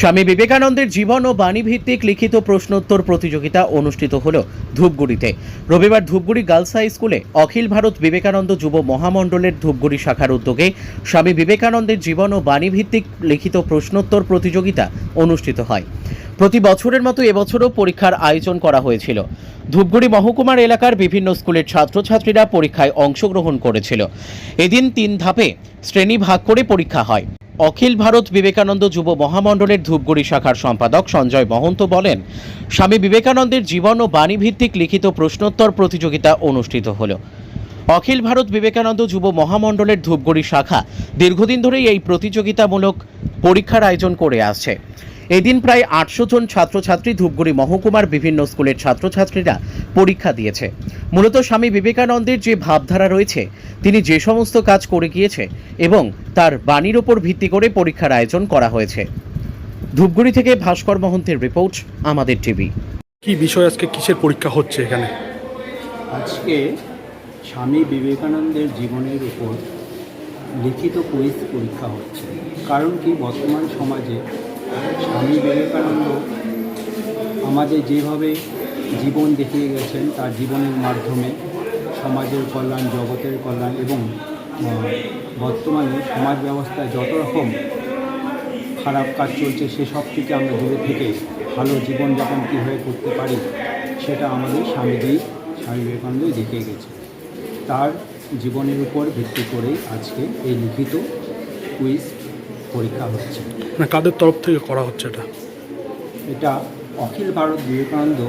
স্বামী বিবেকানন্দের জীবন ও বাণী ভিত্তিক লিখিত প্রশ্নোত্তর প্রতিযোগিতা অনুষ্ঠিত হল ধূপগুড়িতে। রবিবার ধূপগুড়ি গার্লস হাই স্কুলে অখিল ভারত বিবেকানন্দ যুব মহামণ্ডলের ধূপগুড়ি শাখার উদ্যোগে স্বামী বিবেকানন্দের জীবন ও বাণী ভিত্তিক লিখিত প্রশ্নোত্তর প্রতিযোগিতা অনুষ্ঠিত হয়। প্রতি বছরের মতো এবছরও পরীক্ষার আয়োজন করা হয়েছিল। ধূপগুড়ি মহকুমার এলাকার বিভিন্ন স্কুলের ছাত্রছাত্রীরা পরীক্ষায় অংশগ্রহণ করেছিল। এদিন তিন ধাপে শ্রেণি ভাগ করে পরীক্ষা হয়। অখিল ভারত বিবেকানন্দ যুব মহামণ্ডলের ধূপগুড়ি শাখার সম্পাদক সঞ্জয় মহন্ত বলেন, স্বামী বিবেকানন্দের জীবন ও বাণীভিত্তিক লিখিত প্রশ্নোত্তর প্রতিযোগিতা অনুষ্ঠিত হল। অখিল ভারত বিবেকানন্দ যুব মহামণ্ডলের ধূপগুড়ি শাখা দীর্ঘদিন ধরেই এই প্রতিযোগিতামূলক পরীক্ষার আয়োজন করে আসছে। এদিন প্রায় আটশো জন ছাত্রছাত্রী ধূপগুড়ি মহকুমার বিভিন্ন স্কুলের ছাত্রছাত্রীরা পরীক্ষা দিয়েছে। মূলত স্বামী বিবেকানন্দের যে ভাবধারা রয়েছে তিনি যে সমস্ত কাজ করে গিয়েছে এবং তার বাণীর ওপর ভিত্তি করে পরীক্ষার আয়োজন করা হয়েছে। ধূপগুড়ি থেকে ভাস্কর মহন্তের রিপোর্ট আমাদের টিভি। কি বিষয় আজকে কিসের পরীক্ষা হচ্ছে এখানে? আজকে স্বামী বিবেকানন্দের জীবনের উপর লিখিত কুইজ পরীক্ষা হচ্ছে। কারণ কি বর্তমান সমাজে স্বামী বিবেকানন্দ আমাদের যেভাবে জীবন দেখিয়ে গেছেন, তার জীবনের মাধ্যমে সমাজের কল্যাণ, জগতের কল্যাণ এবং বর্তমানে সমাজ ব্যবস্থায় যত রকম খারাপ কাজ চলছে সেসব থেকে আমরা দূরে থেকে ভালো জীবনযাপন কীভাবে করতে পারি, সেটা আমাদের স্বামীজি, স্বামী বিবেকানন্দই দেখিয়ে গেছে তার জীবনের উপর ভিত্তি করেই আজকে এই লিখিত কুইজ পরীক্ষা হচ্ছে। না কাদের তরফ থেকে করা হচ্ছে এটা? এটা অখিল ভারত বিবেকানন্দ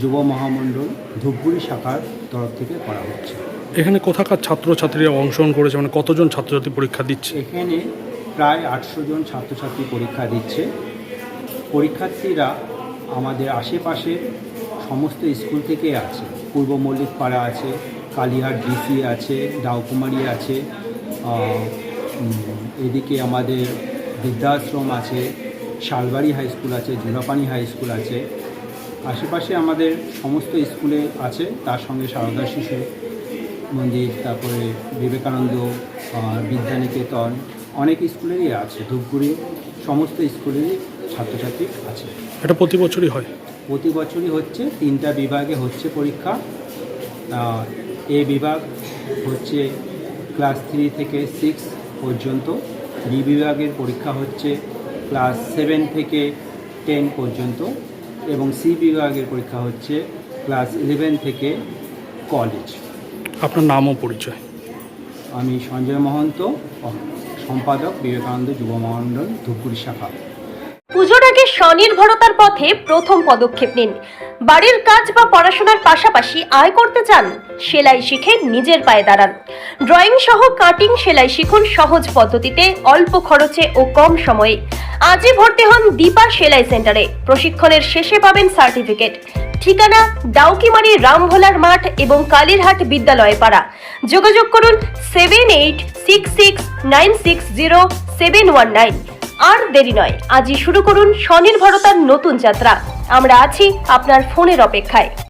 যুব মহামণ্ডল ধূপগুড়ি শাখার তরফ থেকে করা হচ্ছে। এখানে কোথাকার ছাত্রছাত্রীরা অংশগ্রহণ করেছে? মানে কতজন ছাত্রছাত্রী পরীক্ষা দিচ্ছে? এখানে প্রায় আটশো জন ছাত্রছাত্রী পরীক্ষা দিচ্ছে। পরীক্ষার্থীরা আমাদের আশেপাশে সমস্ত স্কুল থেকে আছে। পূর্ব মল্লিক পাড়া আছে কালীহাট ডিসি আছে ডাউকুমারি আছে এদিকে আমাদের বৃদ্ধাশ্রম আছে শালবাড়ি হাই স্কুল আছে জুরাপানি হাই স্কুল আছে। আশেপাশে আমাদের সমস্ত স্কুলে আছে তার সঙ্গে সারদা শিশু মন্দির তারপরে বিবেকানন্দ বিদ্যানিকেতন অনেক স্কুলেরই আছে ধূপগুড়ি সমস্ত স্কুলেরই ছাত্রছাত্রী আছে। এটা প্রতি বছরই হয়? প্রতি বছরই হচ্ছে তিনটা বিভাগে হচ্ছে পরীক্ষা। এ বিভাগ হচ্ছে ক্লাস থ্রি থেকে সিক্স পর্যন্ত। বি বিভাগের পরীক্ষা হচ্ছে ক্লাস সেভেন থেকে টেন পর্যন্ত এবং সি বিভাগের পরীক্ষা হচ্ছে ক্লাস ইলেভেন থেকে কলেজ আপনার নামও পরিচয়। আমি সঞ্জয় মহন্ত সম্পাদক বিবেকানন্দ যুব মণ্ডল ধূপগুড়ি শাখা। পুজোর আগে স্বনির্ভরতার পথে প্রথম পদক্ষেপ নিন। বাড়ির কাজ বা পড়াশোনার পাশাপাশি আয় করতে চান সেলাই শিখে নিজের পায়ে দাঁড়ান। ড্রয়িং সহ কাটিং সেলাই শিখুন সহজ পদ্ধতিতে, অল্প খরচে ও কম সময়ে। আজই ভর্তি হন দীপা সেলাই সেন্টারে। প্রশিক্ষণের শেষে পাবেন সার্টিফিকেট ঠিকানা ডাউকিমারি রামভোলার মাঠ এবং কালীরহাট বিদ্যালয় পাড়া। যোগাযোগ করুন seven eight six six nine six zero seven one nine আর দেরি নয়, আজই শুরু করুন স্বনির্ভরতার নতুন যাত্রা। আমরা আছি আপনার ফোনের অপেক্ষায়।